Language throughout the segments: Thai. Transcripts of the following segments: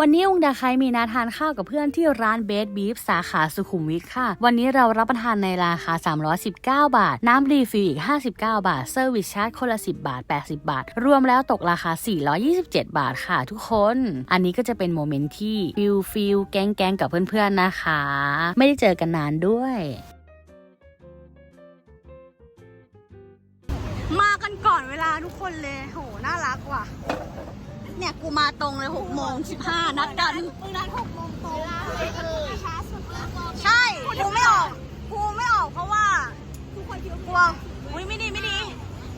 วันนี้องดาไคมีนัดทานข้าวกับเพื่อนที่ร้านเบสบีฟสาขาสุขุมวิทค่ะ วันนี้เรารับประทานในราคา 319 บาท น้ำรีฟิลอีก 59 บาท เซอร์วิสชาร์จคนละ 10 บาท 80 บาท รวมแล้วตกราคา 427 บาทค่ะทุกคน อันนี้ก็จะเป็นโมเมนต์ที่ฟิลฟิลแกงแกงกับเพื่อนๆนะคะ ไม่ได้เจอกันนานด้วย มากันก่อนเวลาทุกคนเลยโหน่ารักว่ะ เนี่ยกูมาตรงเลย6โมง15นัดกัน มึงนัด6โมงตรงใช่กูไม่ออกกูไม่ออกเพราะว่ากูกลัวอุ้ยไม่ดีไม่ดี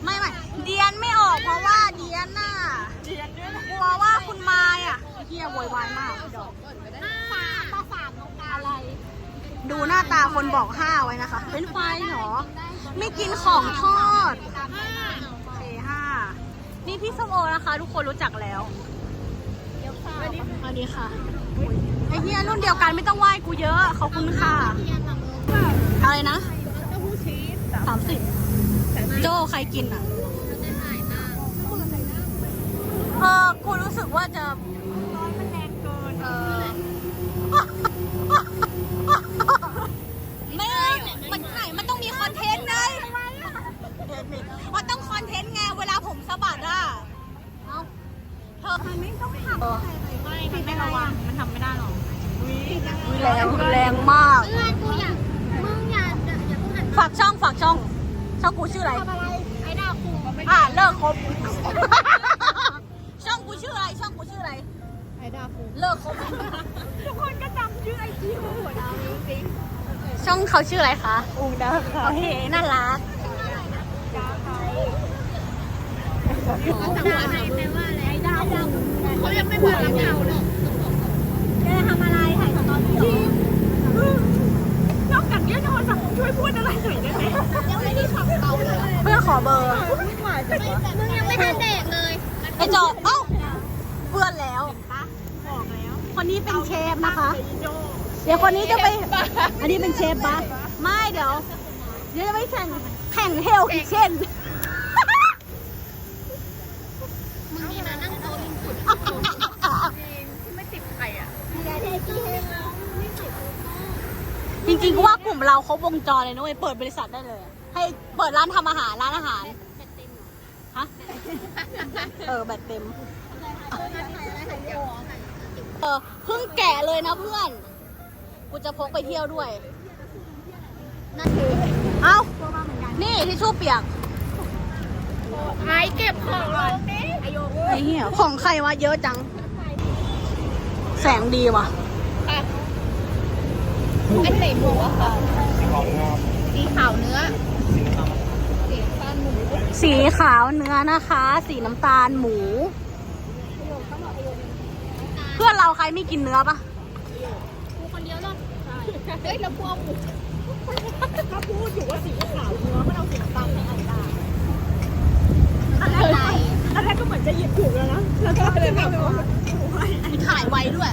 ไม่ไม่เดียนไม่ออกเพราะว่าเดียนน่ะกลัวว่าคุณมายอะเฮียโวยวายมากดอกดูหน้าตาคนบอกห้าไว้นะคะ เป็นไฟเหรอ ไม่กินของทอด นี่พี่ส้มโอนะคะ ทุกคนรู้จักแล้วสวัสดีค่ะไอเฮียรุ่นเดียวกันไม่ต้องไหว้กูเยอะขอบคุณค่ะอะไรนะสามสิบโจใครกินอะเออกูรู้สึกว่าจะเออไม่มันไหนมันต้องมีคอนเทนต์ไง มันต้องคอนเทนต์ไงเวลาผมสะบัดอะ เอาเธอ มันไม่ต้องทำไม่ไม่ไม่ระวัง มันทำไม่ได้หรอกแรงแรงมาก เพื่อนกูอยากมึงอย่าอย่าอย่าเพิ่งหันฝากช่องฝากช่อง ช่องกูชื่ออะไรไอ้ดาวคูอ่าเลิกคบ ช่องกูชื่ออะไร ช่องกูชื่ออะไร ไอ้ดาวคูเลิกคบ ทุกคนก็จำชื่อไอจีกูหัวดาวจริงช่องเขาชื่ออะไรคะ อุ้งดาวค่ะโอเค น่ารักภาษาไทยแปลว่าอะไรไอ้ดาวคู เขายังไม่บอกเราเลยจะทำอะไรถ่ายสตอรี่เหรอนอกจากนี้โทรศัพท์ช่วยพูดอะไรหน่อยได้ไหมยังไม่ได้ขับเขาเลยเพื่อขอเบอร์มึงยังไม่ทันเด็กเลยไอจอเอ้าเพื่อนแล้ว คนนี้เป็นเชฟนะคะ เดี๋ยวคนนี้จะไป อันนี้เป็นเชฟปะไม่เดี๋ยว เดี๋ยวจะไปแข่งแข่งเฮลคิเช่น มึงนี่นะนั่งโต๊ะลิงขุดไม่ติดใครอะไม่ได้ที่ให้ จริงๆก็ว่ากลุ่มเราครบวงจรเลยนะเว้ยเปิดบริษัทได้เลยอะให้เปิดร้านทำอาหารร้านอาหารฮะเออแบตเต็มเออเพิ่งแกะเลยนะเพื่อน กูจะพกไปเที่ยวด้วยนั่นคือเอ้านี่ทิชชู่เปียกไม้เก็บของลงดิไอโยไอ้เหี้ยของใครวะเยอะจัง แสงดีว่ะ อันไหนหมูอะค่ะสีขาวเนื้อ สีฟ้าหมูสีขาวเนื้อนะคะ สีน้ำตาลหมู เพื่อนเราใครไม่กินเนื้อปะกูคนเดียวหรอเฮ้ยแล้วพวกหมูถ้าพูดอยู่ว่าสีขาวเนื้อมันเอาสีน้ำตาลไปอันได้ อะไร อันแรกก็เหมือนจะหยิบถูกแล้วนะ แล้วก็เลยแบบว่า ขายไว้ด้วย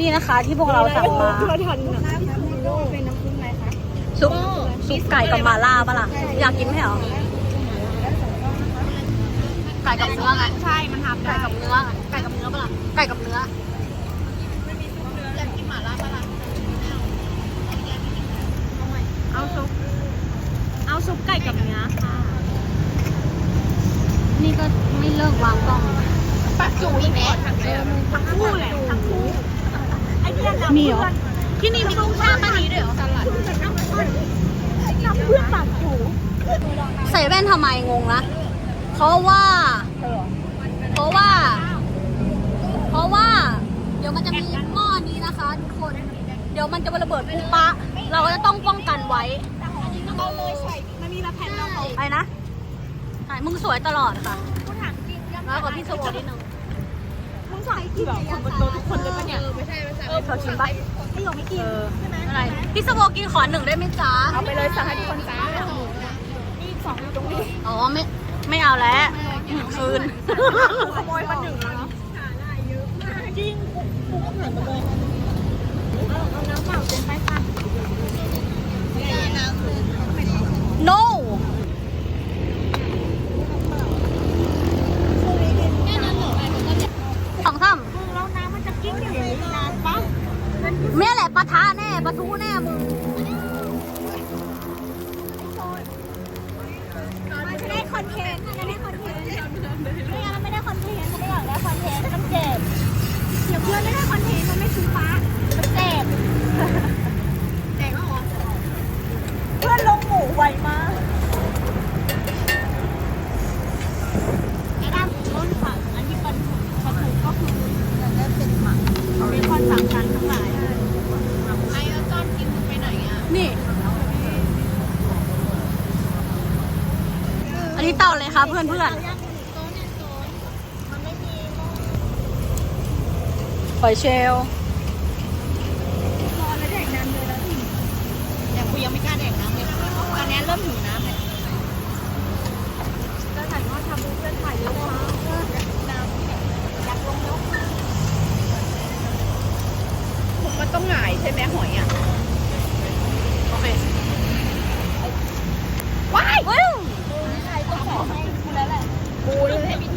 นี่นะคะที่พวกเราสั่งมาเธอทันอะซุปซุปไก่กับมาล่าปะล่ะ อยากกินไหมเหรอ ไก่กับเนื้อไงใช่ มันทำไก่กับเนื้อไงไก่กับเนื้อปะล่ะ ไก่กับเนื้ออยากกินหม่าล่าปะล่ะ เอาซุป เอาซุปไก่กับเนื้อค่ะ นี่ก็ไม่เลิกวางกล้องปักจูอีกแน่ทั้งคู่แหละทั้งคู่ไอ้เนี่ยน้ำ มีเหรอ ที่นี่มีกุ้งช่างป้านี้ด้วยเหรอสลัดน้ำเพื่อนตัดอยู่ใส่แว่นทำไมงงนะเพราะว่า เพราะว่า เพราะว่า เดี๋ยวมันจะมีหม้อนี้นะคะทุกคน เดี๋ยวมันจะระเบิดปุ๊บปะ เราก็จะต้องป้องกันไว้เอาเลยใส่มันมีละแผ่นเราเอาไปนะใช่มึงสวยตลอดค่ะกูถามจริงยังแล้วกว่าพี่สวนิดนึง มึงใส่กี่แบบคนบนโต๊ะทุกคนเลยปะเนี่ยไม่ใช่ไม่ใช่เออเขาชิมปะไม่ยอมไม่กินอะไรพี่สวกินขอหนึ่งได้ไหมจ๊ะเอาไปเลยสั่งให้ทุกคนจ้ามีอีกสองอยู่ตรงนี้อ๋อไม่ไม่เอาแล้วคืนขโมยมาหนึ่งแล้วเนาะจริงกูก็เหมือนกันเลยเอาเอาน้ำเปล่าเต็มไปค่ะ no กิ้งอยู่นานปะเมียแหละปะทะแน่ปะทูแน่มึงมัจะได้คอนเทนต์มัจะได้คอนเทนต์ไม่งั้นมันไม่ได้คอนเทนต์ไม่อยากได้คอนเทนต์ต้องเจ็บเดี๋ยวเพื่อนไม่ได้คอนเทนต์มันไม่ซื้อฟ้า รีบเต่าเลยค่ะเพื่อนเพื่อนโต๊ะเนี่ยโต๊ะมันไม่มีหอยเชลลแต่กูยังไม่กล้าแดกน้ำเลยตอนนี้เริ่มหิวน้ำเลยจะถ่ายว่าทำเพื่อนถ่ายเยอะมากอยากลงนกมันต้องหงายใช่ไหมหอยอะ โอเค ว้ายว้าวใช่ต้องขอให้กูแล้ว แห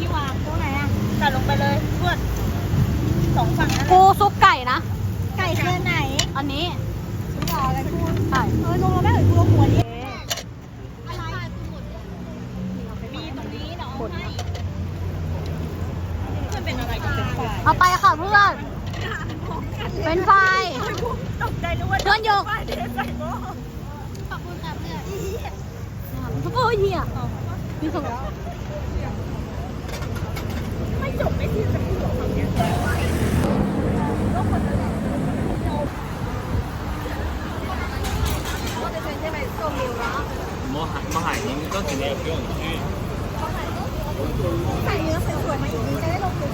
ใส่เนื้อสวยๆมาอีกนิดจะได้ลงถึง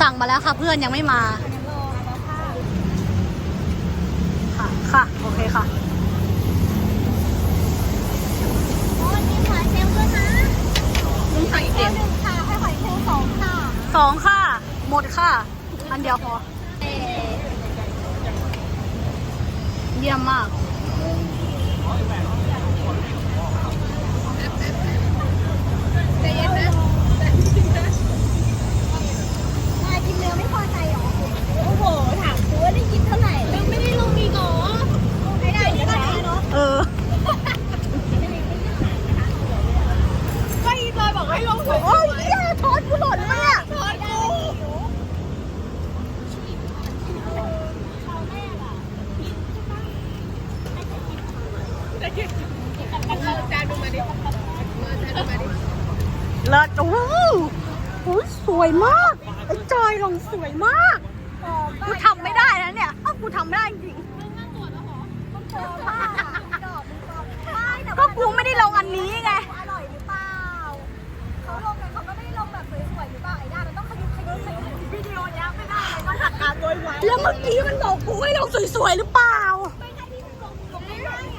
สั่งมาแล้วค่ะเพื่อนยังไม่มา ค่ะ ค่ะ โอเคค่ะ โอ้ยมีหอยเชลล์ด้วยนะมึงใส่เชเอ็ลมล์หนึ่งค่ะให้หอยเชลล์สองค่ะ สองค่ะ หมดค่ะ อันเดียวพอเอ๊ะเยี่ยมมาก นายกินเนื้อไม่พอใจเหรอ โอ้โห ถามกูว่าได้กินเท่าไหร่ยังไม่ได้ลงอีกเหรอไม่ได้ไม่ได้เนาะ เออ ก็อีจอยบอกให้ลงหัว โอ้ยเหี้ยทอดกูหล่นเลยอะทอดกูเลิศโอ้โหโอ้ยสวยมากไอ้จอยลงสวยมากกูทำไม่ได้นะเนี่ยเอ้ากูทำไม่ได้จริงก็กูไม่ได้ลงอันนี้ไง แล้วเมื่อกี้มันบอกกูให้ลงสวยๆหรือเปล่า ไม่ใช่ที่มึงลงลงไม่ได้ไง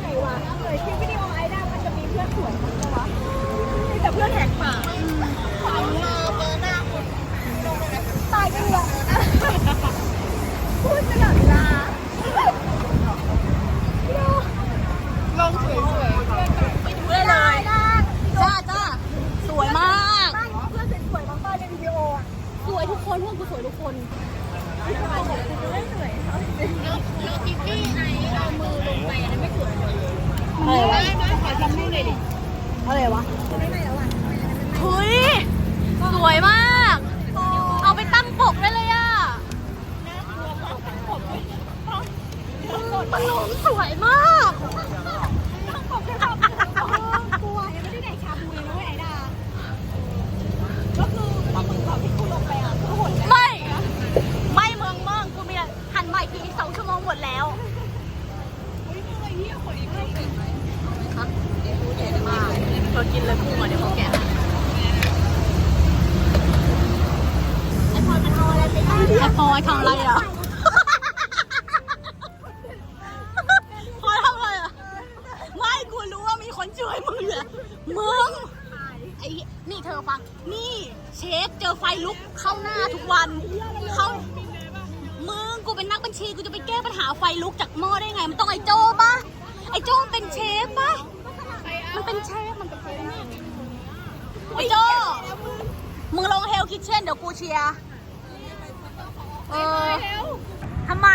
ไหนวะเลยคลิปวิดีโอไอ้ด้ามันจะมีเพื่อนสวยมั้งปะวะมีแต่เพื่อนแหกปาก ตายกันเลย พูดตลอดเวลาลงสวยๆเพื่อนแบบไม่ดูได้เลย จ้าจ้าสวยมาก บ้านเพื่อนสวยๆบางบ้านในวิดีโออะ สวยทุกคนพวกกูสวยทุกคน อะไรวะ ขอทำให้หน่อยดิ อะไรวะเฮ้ย ส วยมาก เอาไปตั้งปกได้เลยอะมันลงสวยมากกลัวยังไม่ได้ไหนชาบูเลยนะเว้ยไอ้ดาก็คือตอนมึงตอนที่กูลงไปอะกูหดแล้วไม่ไม่เมืองเมืองกูมีหันมาอีกทีสองชั่วโมงหมดแล้วอุ้ยมึงไอ้เหี้ยคนอีกไม่เป็นเธอกินเลยกุ้งอะเดี๋ยว พอยทำอไรอะพอยทำอะไรอะ ไม่กูรู้ว่ามีคนช่วยมึงเหรอมึงไอ้นี่เธอฟัง นี่เชฟเจอไฟลุกเข้าหน้าทุกวันเขามึงกูเป็นนักบัญชีกูจะไปแก้ปัญหาไฟลุกจากหม้อได้ไง มันต้องไอ้โจ้ปะไอ้โจเป็นเชฟปะมันเป็นเชฟมันเป็นเชฟไอ้โจมึงลงเฮลคิทเช่นเดี๋ยวกูเชียร์ เออทำไม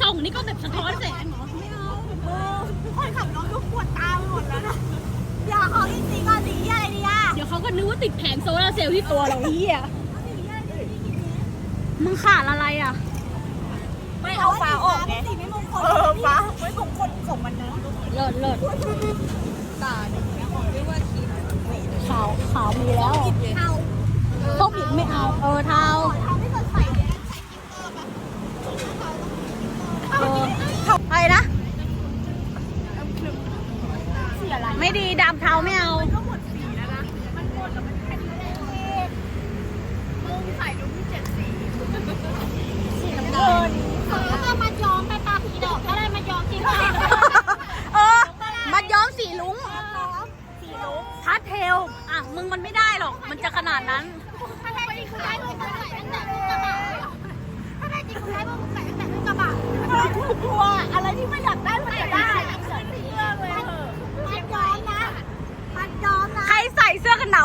ส่องนี่ก็แบบสะท้อนแสงเหรอไม่เอาเออคนขับรถก็ปวดตาไปหมดแล้วนะอย่าเขาจริงๆก็ดีอะไรดีอะเดี๋ยวเขาก็นึกว่าติดแผงโซลาร์เซลล์ที่ตัวเราเฮียมึงขาดอะไรอะ ไม่เอาฟ้าออกไงสีไม่มงคลเออฟ้าไม่มงคลของมันนะเลิศเลิศตาเนี่ยเรียกว่าขีดขาวขาวมีแล้วเทาส้มอีกไม่เอา เออเทา อะไรนะ ไม่ดีดำเทาไม่เอา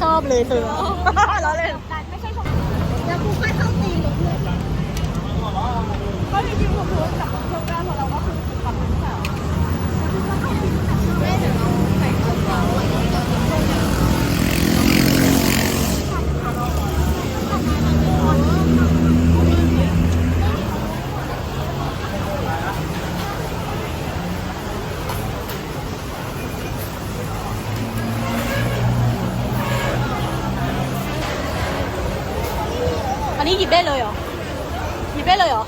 ชอบเลยเธอเราเล่นไม่ใช่ชมแล้วกูแค่เข้าตีหลงเลยก็จริงๆผมรู้จับโครงการของเราก็คือแบบนู้นแหละ อันนี้หยิบได้เลยเหรอ หยิบได้เลยเหรอ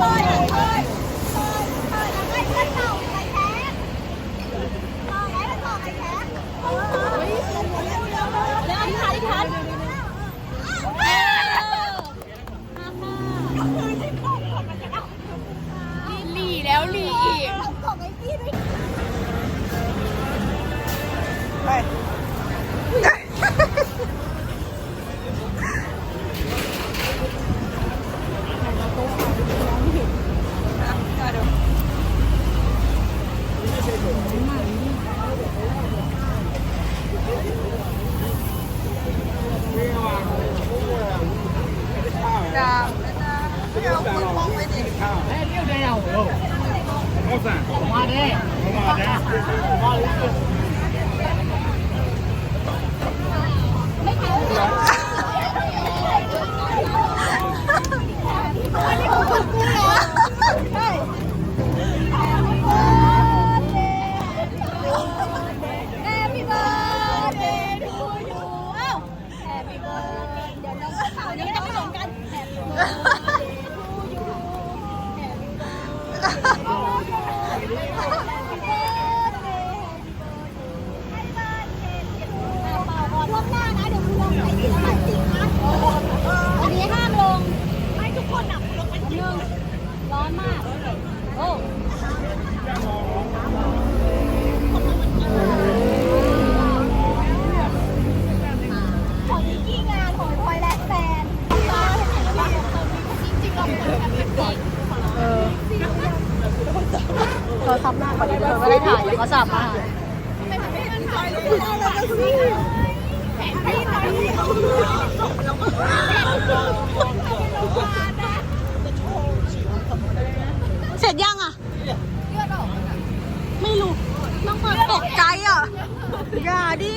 Bye. รศัพท์หน้าพว่านี้เธอไม่ได้ถ่ายโทรศัพท์อะเสร็จยังอะ ไม่รู้ต้องเปิดตกใจอะ อย่าดิ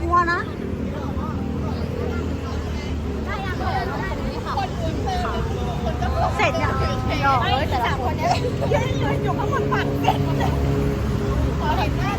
กลัวนะคนอื่นเธอ อกเลยแต่ละคนเนี่ยยืนอยู่ข้างบนฝั่งเสร็จอเห็นหน้า